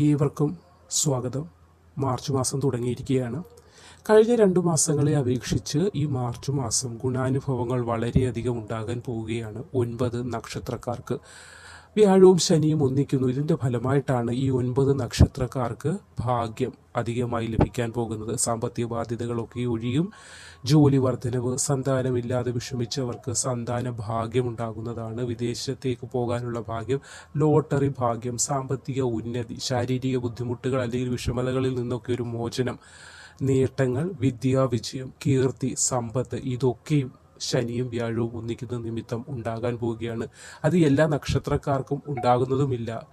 ഏവർക്കും സ്വാഗതം. മാർച്ച് മാസം തുടങ്ങിയിരിക്കുകയാണ്. കഴിഞ്ഞ രണ്ട് മാസങ്ങളെ അപേക്ഷിച്ച് ഈ മാർച്ച് മാസം ഗുണാനുഭവങ്ങൾ വളരെയധികം ഉണ്ടാകാൻ പോവുകയാണ് ഒൻപത് നക്ഷത്രക്കാർക്ക്. വ്യാഴവും ശനിയും ഒന്നിക്കുന്നു. ഇതിന്റെ ഫലമായിട്ടാണ് ഈ ഒൻപത് നക്ഷത്രക്കാർക്ക് ഭാഗ്യം അധികമായി ലഭിക്കാൻ പോകുന്നത്. സാമ്പത്തിക ബാധ്യതകളൊക്കെ ഒഴിയും ജോലി വർധനവ് സന്താനമില്ലാതെ വിഷമിച്ചവർക്ക് സന്താന ഭാഗ്യം ഉണ്ടാകുന്നതാണ് വിദേശത്തേക്ക് പോകാനുള്ള ഭാഗ്യം ലോട്ടറി ഭാഗ്യം സാമ്പത്തിക ഉന്നതി ശാരീരിക ബുദ്ധിമുട്ടുകൾ അല്ലെങ്കിൽ വിഷമതകളിൽ നിന്നൊക്കെ ഒരു മോചനം നേട്ടങ്ങൾ വിദ്യാവിജയം കീർത്തി സമ്പത്ത് ഇതൊക്കെയും ശനിയും വ്യാഴവും ഒന്നിക്കുന്ന നിമിത്തം ഉണ്ടാകാൻ പോവുകയാണ്. അത് എല്ലാ നക്ഷത്രക്കാർക്കും ഉണ്ടാകുന്നതുമില്ല.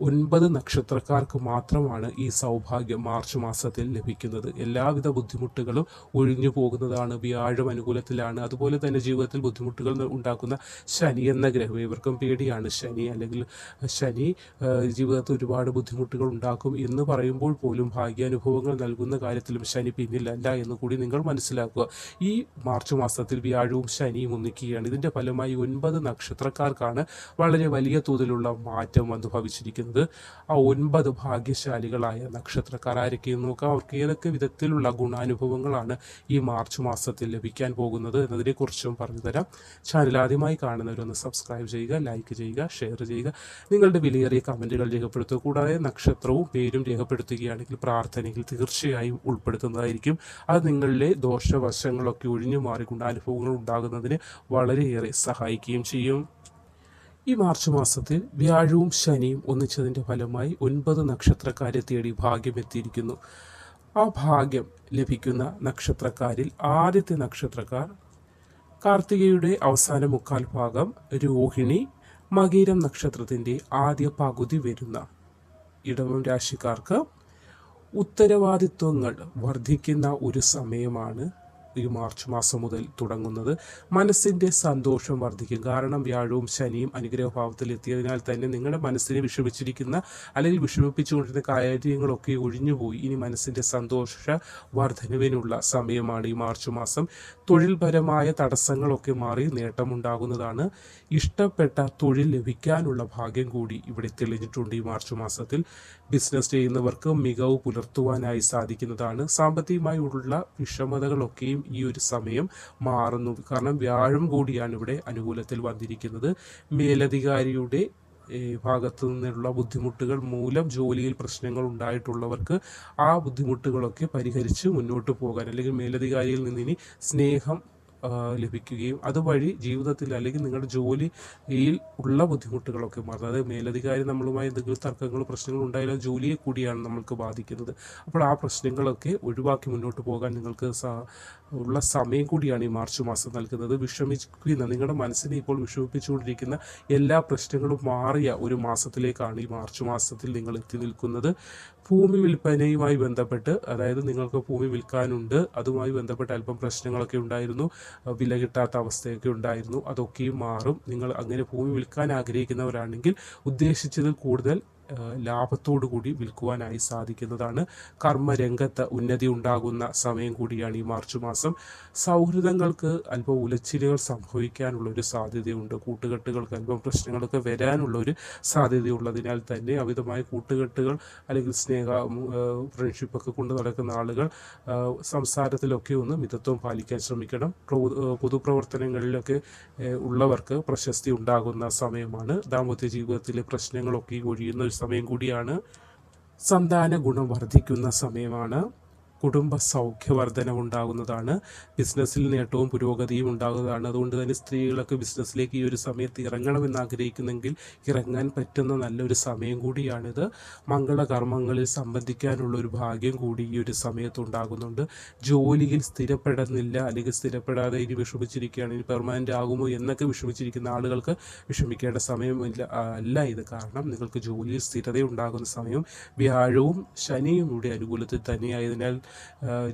ഒൻപത് നക്ഷത്രക്കാർക്ക് മാത്രമാണ് ഈ സൗഭാഗ്യം മാർച്ച് മാസത്തിൽ ലഭിക്കുന്നത്. എല്ലാവിധ ബുദ്ധിമുട്ടുകളും ഒഴിഞ്ഞു പോകുന്നതാണ് വ്യാഴം അനുകൂലത്തിലാണ്. അതുപോലെ തന്നെ ജീവിതത്തിൽ ബുദ്ധിമുട്ടുകൾ ഉണ്ടാക്കുന്ന ശനി എന്ന ഗ്രഹം. ഇവർക്കും പേടിയാണ്. ശനി അല്ലെങ്കിൽ ശനി ജീവിതത്തിൽ ഒരുപാട് ബുദ്ധിമുട്ടുകൾ ഉണ്ടാക്കും എന്ന് പറയുമ്പോൾ പോലും ഭാഗ്യാനുഭവങ്ങൾ നൽകുന്ന കാര്യത്തിലും ശനി പിന്നിലല്ല എന്ന് കൂടി നിങ്ങൾ മനസ്സിലാക്കുക. ഈ മാർച്ച് മാസത്തിൽ വ്യാഴവും ശനിയും ഒന്നിക്കുകയാണ്. ഇതിന്റെ ഫലമായി ഒൻപത് നക്ഷത്രക്കാർക്കാണ് വളരെ വലിയ തോതിലുള്ള മാറ്റം അനുഭവിച്ചിരിക്കുന്നത് ആ ഒൻപത് ഭാഗ്യശാലികളായ നക്ഷത്രക്കാർ ആരൊക്കെയെന്ന് നോക്കാം അവർക്ക് ഏതൊക്കെ വിധത്തിലുള്ള ഗുണാനുഭവങ്ങളാണ് ഈ മാർച്ച് മാസത്തിൽ ലഭിക്കാൻ പോകുന്നത് എന്നതിനെക്കുറിച്ചും പറഞ്ഞു തരാം ചാനൽ ആദ്യമായി കാണുന്നവരൊന്ന് സബ്സ്ക്രൈബ് ചെയ്യുക ലൈക്ക് ചെയ്യുക ഷെയർ ചെയ്യുക. നിങ്ങളുടെ വിലയേറിയ കമന്റുകൾ രേഖപ്പെടുത്തുക. കൂടാതെ നക്ഷത്രവും പേരും രേഖപ്പെടുത്തുകയാണെങ്കിൽ പ്രാർത്ഥനയിൽ തീർച്ചയായും ഉൾപ്പെടുത്തുന്നതായിരിക്കും. അത് നിങ്ങളിലെ ദോഷവശങ്ങളൊക്കെ ഒഴിഞ്ഞു മാറി ഗുണാനുഭവങ്ങൾ ഉണ്ടാകുന്നതിന് വളരെയേറെ സഹായിക്കുകയും ചെയ്യും. ഈ മാർച്ച് മാസത്തിൽ വ്യാഴവും ശനിയും ഒന്നിച്ചതിന്റെ ഫലമായി ഒൻപത് നക്ഷത്രക്കാരെ തേടി ഭാഗ്യം എത്തിയിരിക്കുന്നു. ആ ഭാഗ്യം ലഭിക്കുന്ന നക്ഷത്രക്കാരിൽ ആദ്യത്തെ നക്ഷത്രക്കാർ കാർത്തികയുടെ അവസാന മുക്കാൽ ഭാഗം രോഹിണി മകീരം നക്ഷത്രത്തിന്റെ ആദ്യ പകുതി വരുന്ന ഇടവം രാശിക്കാർക്ക് ഉത്തരവാദിത്വങ്ങൾ വർദ്ധിക്കുന്ന ഒരു സമയമാണ് ഈ മാർച്ച് മാസം മുതൽ തുടങ്ങുന്നത്. മനസ്സിന്റെ സന്തോഷം വർദ്ധിക്കും. കാരണം വ്യാഴവും ശനിയും അനുഗ്രഹഭാവത്തിൽ എത്തിയതിനാൽ തന്നെ നിങ്ങളുടെ മനസ്സിനെ വിഷമിച്ചിരിക്കുന്ന അല്ലെങ്കിൽ വിഷമിപ്പിച്ചുകൊണ്ടിരുന്ന കാര്യങ്ങളൊക്കെ ഒഴിഞ്ഞുപോയി. ഇനി മനസ്സിന്റെ സന്തോഷ വർധനവിനുള്ള സമയമാണ് ഈ മാർച്ച് മാസം. തൊഴിൽപരമായ തടസ്സങ്ങളൊക്കെ മാറി നേട്ടമുണ്ടാകുന്നതാണ്. ഇഷ്ടപ്പെട്ട തൊഴിൽ ലഭിക്കാനുള്ള ഭാഗ്യം കൂടി ഇവിടെ തെളിഞ്ഞിട്ടുണ്ട് ഈ മാർച്ച് മാസത്തിൽ. ബിസിനസ് ചെയ്യുന്നവർക്ക് മികവ് പുലർത്തുവാനായി സാധിക്കുന്നതാണ്. സാമ്പത്തികമായുള്ള വിഷമതകളൊക്കെയും ഈ ഒരു സമയം മാറുന്നു. കാരണം വ്യാഴം കൂടിയാണ് ഇവിടെ അനുകൂലത്തിൽ വന്നിരിക്കുന്നത്. മേലധികാരിയുടെ ഭാഗത്തു നിന്നുള്ള ബുദ്ധിമുട്ടുകൾ മൂലം ജോലിയിൽ പ്രശ്നങ്ങൾ ഉണ്ടായിട്ടുള്ളവർക്ക് ആ ബുദ്ധിമുട്ടുകളൊക്കെ പരിഹരിച്ച് മുന്നോട്ട് പോകാൻ അല്ലെങ്കിൽ മേലധികാരിയിൽ നിന്ന് ഇനി സ്നേഹം ലഭിക്കുകയും അതുവഴി ജീവിതത്തിൽ അല്ലെങ്കിൽ നിങ്ങളുടെ ജോലിയിൽ ഉള്ള ബുദ്ധിമുട്ടുകളൊക്കെ മാറുന്നത് അതായത് മേലധികാരി നമ്മളുമായി എന്തെങ്കിലും തർക്കങ്ങളോ പ്രശ്നങ്ങളോ ഉണ്ടായാലും ജോലിയെ കൂടിയാണ് നമ്മൾക്ക് ബാധിക്കുന്നത്. അപ്പോൾ ആ പ്രശ്നങ്ങളൊക്കെ ഒഴിവാക്കി മുന്നോട്ട് പോകാൻ നിങ്ങൾക്ക് ഉള്ള സമയം കൂടിയാണ് ഈ മാർച്ച് മാസം നൽകുന്നത്. വിഷമിക്കുന്ന നിങ്ങളുടെ മനസ്സിനെ ഇപ്പോൾ വിഷമിപ്പിച്ചുകൊണ്ടിരിക്കുന്ന എല്ലാ പ്രശ്നങ്ങളും മാറിയ ഒരു മാസത്തിലേക്കാണ് ഈ മാർച്ച് മാസത്തിൽ നിങ്ങൾ എത്തി നിൽക്കുന്നത്. ഭൂമി വിൽപ്പനയുമായി ബന്ധപ്പെട്ട് അതായത് നിങ്ങൾക്ക് ഭൂമി വിൽക്കാനുണ്ട് അതുമായി ബന്ധപ്പെട്ട് അല്പം പ്രശ്നങ്ങളൊക്കെ ഉണ്ടായിരുന്നു. വില കിട്ടാത്ത അവസ്ഥയൊക്കെ ഉണ്ടായിരുന്നു. അതൊക്കെയും മാറും. നിങ്ങൾ അങ്ങനെ ഭൂമി വിൽക്കാൻ ആഗ്രഹിക്കുന്നവരാണെങ്കിൽ ഉദ്ദേശിച്ചതിൽ കൂടുതൽ ലാഭത്തോടു കൂടി വിൽക്കുവാനായി സാധിക്കുന്നതാണ്. കർമ്മരംഗത്ത് ഉന്നതി ഉണ്ടാകുന്ന സമയം കൂടിയാണ് ഈ മാർച്ച് മാസം. സൗഹൃദങ്ങൾക്ക് അല്പം ഉലച്ചിലുകൾ സംഭവിക്കാനുള്ള ഒരു സാധ്യതയുണ്ട്. കൂട്ടുകെട്ടുകൾക്ക് അല്പം പ്രശ്നങ്ങളൊക്കെ വരാനുള്ള ഒരു സാധ്യതയുള്ളതിനാൽ തന്നെ അമിതമായ കൂട്ടുകെട്ടുകൾ അല്ലെങ്കിൽ സ്നേഹ ഫ്രണ്ട്ഷിപ്പൊക്കെ കൊണ്ട് നടക്കുന്ന ആളുകൾ സംസാരത്തിലൊക്കെ ഒന്ന് മിതത്വം പാലിക്കാൻ ശ്രമിക്കണം. പ്രോ- പൊതുപ്രവർത്തനങ്ങളിലൊക്കെ ഉള്ളവർക്ക് പ്രശസ്തി ഉണ്ടാകുന്ന സമയമാണ് ദാമ്പത്യ ജീവിതത്തിലെ പ്രശ്നങ്ങളൊക്കെ ഒഴിയുന്ന ഒരു സമയം കൂടിയാണ്. സന്താന ഗുണം വർദ്ധിക്കുന്ന സമയമാണ്. കുടുംബ സൗഖ്യവർദ്ധനവുണ്ടാകുന്നതാണ് ബിസിനസ്സിൽ നേട്ടവും പുരോഗതിയും ഉണ്ടാകുന്നതാണ്. അതുകൊണ്ട് തന്നെ സ്ത്രീകളൊക്കെ ബിസിനസ്സിലേക്ക് ഈ ഒരു സമയത്ത് ഇറങ്ങണമെന്ന് ആഗ്രഹിക്കുന്നെങ്കിൽ ഇറങ്ങാൻ പറ്റുന്ന നല്ലൊരു സമയം കൂടിയാണിത്. മംഗളകർമ്മങ്ങളിൽ സംബന്ധിക്കാനുള്ള ഒരു ഭാഗ്യം കൂടി ഈ ഒരു സമയത്ത് ഉണ്ടാകുന്നുണ്ട്. ജോലിയിൽ സ്ഥിരപ്പെടുന്നില്ല അല്ലെങ്കിൽ സ്ഥിരപ്പെടാതെ ഇനി വിഷമിച്ചിരിക്കുകയാണ് ഇനി പെർമനന്റ് ആകുമോ എന്നൊക്കെ വിഷമിച്ചിരിക്കുന്ന ആളുകൾക്ക് വിഷമിക്കേണ്ട സമയമില്ല അല്ല ഇത്. കാരണം നിങ്ങൾക്ക് ജോലിയിൽ സ്ഥിരതയുണ്ടാകുന്ന സമയം വ്യാഴവും ശനിയും കൂടി അനുകൂലത്തിൽ തന്നെയായതിനാൽ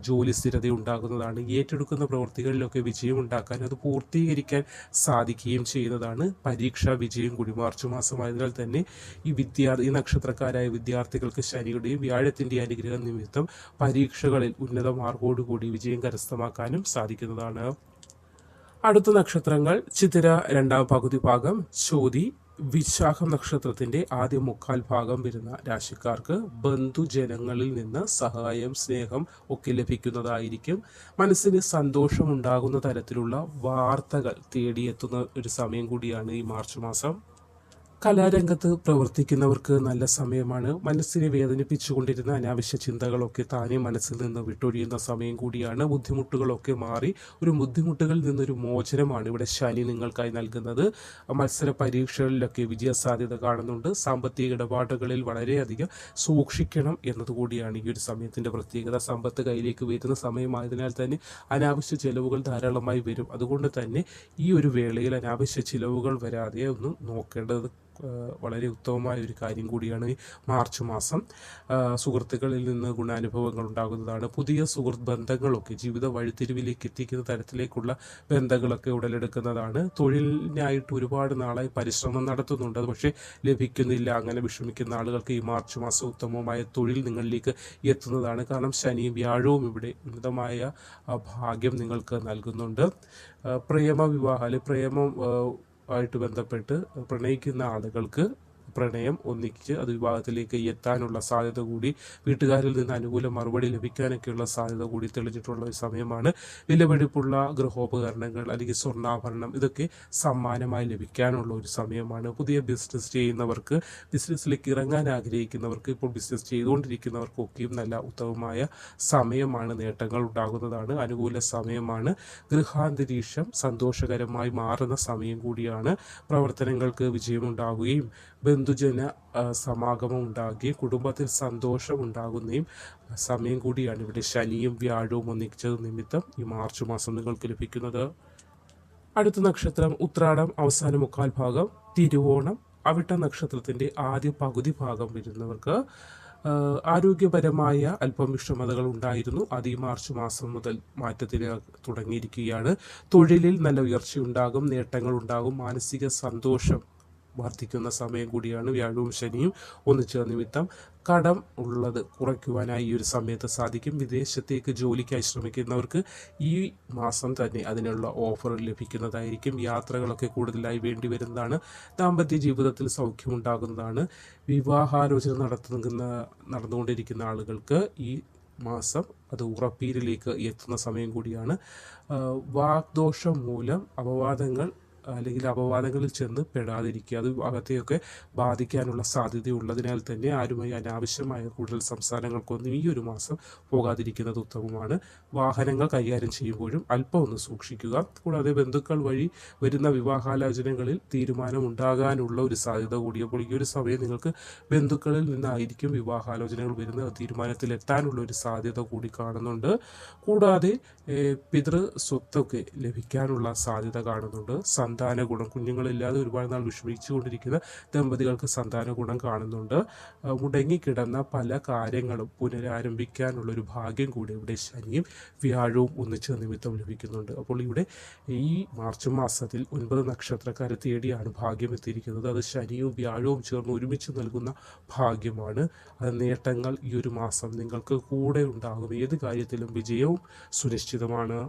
ജോലി സ്ഥിരത ഉണ്ടാകുന്നതാണ് ഏറ്റെടുക്കുന്ന പ്രവൃത്തികളിലൊക്കെ വിജയം ഉണ്ടാക്കാൻ അത് പൂർത്തീകരിക്കാൻ സാധിക്കുകയും ചെയ്യുന്നതാണ്. പരീക്ഷാ വിജയം കൂടി മാർച്ച് മാസമായതിനാൽ തന്നെ ഈ വിദ്യാർത്ഥി നക്ഷത്രക്കാരായ വിദ്യാർത്ഥികൾക്ക് ശനിയുടെയും വ്യാഴത്തിന്റെ അനുഗ്രഹം നിമിത്തം പരീക്ഷകളിൽ ഉന്നത മാർഗോടുകൂടി വിജയം കരസ്ഥമാക്കാനും സാധിക്കുന്നതാണ്. അടുത്ത നക്ഷത്രങ്ങൾ ചിത്തിര രണ്ടാം പകുതി ഭാഗം ചോതി വിശാഖം നക്ഷത്രത്തിന്റെ ആദ്യ മുക്കാൽ ഭാഗം വരുന്ന രാശിക്കാർക്ക് ബന്ധുജനങ്ങളിൽ നിന്ന് സഹായം സ്നേഹം ഒക്കെ ലഭിക്കുന്നതായിരിക്കും. മനസ്സിന് സന്തോഷം ഉണ്ടാകുന്ന തരത്തിലുള്ള വാർത്തകൾ തേടിയെത്തുന്ന ഒരു സമയം കൂടിയാണ് ഈ മാർച്ച് മാസം. കലാരംഗത്ത് പ്രവർത്തിക്കുന്നവർക്ക് നല്ല സമയമാണ്. മനസ്സിനെ വേദനിപ്പിച്ചുകൊണ്ടിരുന്ന അനാവശ്യ ചിന്തകളൊക്കെ താനെ മനസ്സിൽ നിന്ന് വിട്ടൊഴിയുന്ന സമയം കൂടിയാണ്. ബുദ്ധിമുട്ടുകളൊക്കെ മാറി ഒരു ബുദ്ധിമുട്ടുകളിൽ നിന്നൊരു മോചനമാണ് ഇവിടെ ശനി നിങ്ങൾക്കായി നൽകുന്നത്. മത്സര പരീക്ഷകളിലൊക്കെ വിജയ സാധ്യത കാണുന്നുണ്ട്. സാമ്പത്തിക ഇടപാടുകളിൽ വളരെയധികം സൂക്ഷിക്കണം എന്നതുകൂടിയാണ് ഈ ഒരു സമയത്തിന്റെ പ്രത്യേകത. സമ്പത്ത് കയ്യിലേക്ക് വരുന്ന സമയമായതിനാൽ തന്നെ അനാവശ്യ ചിലവുകൾ ധാരാളമായി വരും. അതുകൊണ്ട് തന്നെ ഈ ഒരു വേളയിൽ അനാവശ്യ ചിലവുകൾ വരാതെ ഒന്ന് നോക്കേണ്ടത് വളരെ ഉത്തമമായ ഒരു കാര്യം കൂടിയാണ് മാർച്ച് മാസം. സുഹൃത്തുക്കളിൽ നിന്ന് ഗുണാനുഭവങ്ങൾ ഉണ്ടാകുന്നതാണ്. പുതിയ സുഹൃത്ത് ബന്ധങ്ങളൊക്കെ ജീവിത വഴിത്തിരിവിലേക്ക് എത്തിക്കുന്ന തരത്തിലേക്കുള്ള ബന്ധങ്ങളൊക്കെ ഉടലെടുക്കുന്നതാണ്. തൊഴിലിനായിട്ട് ഒരുപാട് നാളായി പരിശ്രമം നടത്തുന്നുണ്ട്. പക്ഷേ ലഭിക്കുന്നില്ല. അങ്ങനെ വിഷമിക്കുന്ന ആളുകൾക്ക് ഈ മാർച്ച് മാസം ഉത്തമമായ തൊഴിൽ നിങ്ങളിലേക്ക് എത്തുന്നതാണ്. കാരണം ശനിയും വ്യാഴവും ഇവിടെ ഉന്നതമായ ഭാഗ്യം നിങ്ങൾക്ക് നൽകുന്നുണ്ട്. പ്രേമ വിവാഹം അല്ലെങ്കിൽ പ്രേമം ആയിട്ട് ബന്ധപ്പെട്ട് പ്രണയിക്കുന്ന ആളുകൾക്ക് പ്രണയം ഒന്നിച്ച് അത് വിവാഹത്തിലേക്ക് എത്താനുള്ള സാധ്യത കൂടി വീട്ടുകാരിൽ നിന്ന് അനുകൂല മറുപടി ലഭിക്കാനൊക്കെയുള്ള സാധ്യത കൂടി തെളിഞ്ഞിട്ടുള്ള ഒരു സമയമാണ്. വിലപിടിപ്പുള്ള ഗൃഹോപകരണങ്ങൾ അല്ലെങ്കിൽ സ്വർണാഭരണം ഇതൊക്കെ സമ്മാനമായി ലഭിക്കാനുള്ള ഒരു സമയമാണ്. പുതിയ ബിസിനസ് ചെയ്യുന്നവർക്ക് ബിസിനസ്സിലേക്ക് ഇറങ്ങാൻ ആഗ്രഹിക്കുന്നവർക്ക് ഇപ്പോൾ ബിസിനസ് ചെയ്തുകൊണ്ടിരിക്കുന്നവർക്കൊക്കെയും നല്ല ഉത്തമമായ സമയമാണ് നേട്ടങ്ങൾ ഉണ്ടാകുന്നതാണ് അനുകൂല സമയമാണ്. ഗൃഹാന്തരീക്ഷം സന്തോഷകരമായി മാറുന്ന സമയം കൂടിയാണ്. പ്രവർത്തനങ്ങൾക്ക് വിജയമുണ്ടാവുകയും ബന്ധുജന സമാഗമം ഉണ്ടാകുകയും കുടുംബത്തിൽ സന്തോഷം ഉണ്ടാകുന്നതും സമയം കൂടിയാണ് ഇവിടെ ശനിയും വ്യാഴവും ഒന്നിച്ചത് നിമിത്തം ഈ മാർച്ച് മാസം നിങ്ങൾക്ക് ലഭിക്കുന്നത്. അടുത്ത നക്ഷത്രം ഉത്രാടം അവസാന മുക്കാൽ ഭാഗം തിരുവോണം അവിട്ട നക്ഷത്രത്തിന്റെ ആദ്യ പകുതി ഭാഗം വരുന്നവർക്ക് ആരോഗ്യപരമായ അല്പം വിഷമതകൾ ഉണ്ടായിരുന്നു. അത് ഈ മാർച്ച് മാസം മുതൽ മാറ്റത്തിന് തുടങ്ങിയിരിക്കുകയാണ്. തൊഴിലിൽ നല്ല ഉയർച്ചയുണ്ടാകും നേട്ടങ്ങൾ ഉണ്ടാകും മാനസിക സന്തോഷം വർദ്ധിക്കുന്ന സമയം കൂടിയാണ് വ്യാഴവും ശനിയും. ഒന്നിച്ച നിമിത്തം കടം ഉള്ളത് കുറയ്ക്കുവാനായി ഈ ഒരു സമയത്ത് സാധിക്കും. വിദേശത്തേക്ക് ജോലിക്കായി ശ്രമിക്കുന്നവർക്ക് ഈ മാസം തന്നെ അതിനുള്ള ഓഫർ ലഭിക്കുന്നതായിരിക്കും. യാത്രകളൊക്കെ കൂടുതലായി വേണ്ടി വരുന്നതാണ്. ദാമ്പത്യ ജീവിതത്തിൽ സൗഖ്യമുണ്ടാകുന്നതാണ്. വിവാഹാലോചന നടത്തുന്ന നടന്നുകൊണ്ടിരിക്കുന്ന ആളുകൾക്ക് ഈ മാസം അത് ഉറപ്പീരിലേക്ക് എത്തുന്ന സമയം കൂടിയാണ്. വാഗ്ദോഷം മൂലം അപവാദങ്ങൾ അല്ലെങ്കിൽ അപവാദങ്ങളിൽ ചെന്ന് പെടാതിരിക്കുക. അത് അകത്തെയൊക്കെ ബാധിക്കാനുള്ള സാധ്യതയുള്ളതിനാൽ തന്നെ ആരുമായി അനാവശ്യമായ കൂടുതൽ സംസ്ഥാനങ്ങൾക്കൊന്നും ഈ ഒരു മാസം പോകാതിരിക്കുന്നത് ഉത്തമമാണ്. വാഹനങ്ങൾ കൈകാര്യം ചെയ്യുമ്പോഴും അല്പം ഒന്ന് സൂക്ഷിക്കുക. കൂടാതെ ബന്ധുക്കൾ വഴി വരുന്ന വിവാഹാലോചനകളിൽ തീരുമാനമുണ്ടാകാനുള്ള ഒരു സാധ്യത കൂടി അപ്പോൾ ഈ ഒരു സമയം നിങ്ങൾക്ക് ബന്ധുക്കളിൽ നിന്നായിരിക്കും വിവാഹാലോചനകൾ വരുന്ന തീരുമാനത്തിൽ എത്താനുള്ള ഒരു സാധ്യത കൂടി കാണുന്നുണ്ട്. കൂടാതെ പിതൃ സ്വത്തൊക്കെ ലഭിക്കാനുള്ള സാധ്യത കാണുന്നുണ്ട്. സന്താന ഗുണം കുഞ്ഞുങ്ങളില്ലാതെ ഒരുപാട് നാൾ വിഷമിച്ചുകൊണ്ടിരിക്കുന്ന ദമ്പതികൾക്ക് സന്താന ഗുണം കാണുന്നുണ്ട് മുടങ്ങിക്കിടന്ന പല കാര്യങ്ങളും പുനരാരംഭിക്കാനുള്ള ഒരു ഭാഗ്യം കൂടി ഇവിടെ ശനിയും വ്യാഴവും ഒന്നിച്ച് നിമിത്തം ലഭിക്കുന്നുണ്ട്. അപ്പോൾ ഇവിടെ ഈ മാർച്ച് മാസത്തിൽ ഒൻപത് നക്ഷത്രക്കാരെ തേടിയാണ് ഭാഗ്യം എത്തിയിരിക്കുന്നത്. അത് ശനിയും വ്യാഴവും ചേർന്ന് ഒരുമിച്ച് നൽകുന്ന ഭാഗ്യമാണ്. അത് നേട്ടങ്ങൾ ഈ ഒരു മാസം നിങ്ങൾക്ക് കൂടെ ഉണ്ടാകും. ഏത് കാര്യത്തിലും വിജയവും സുനിശ്ചിതമാണ്.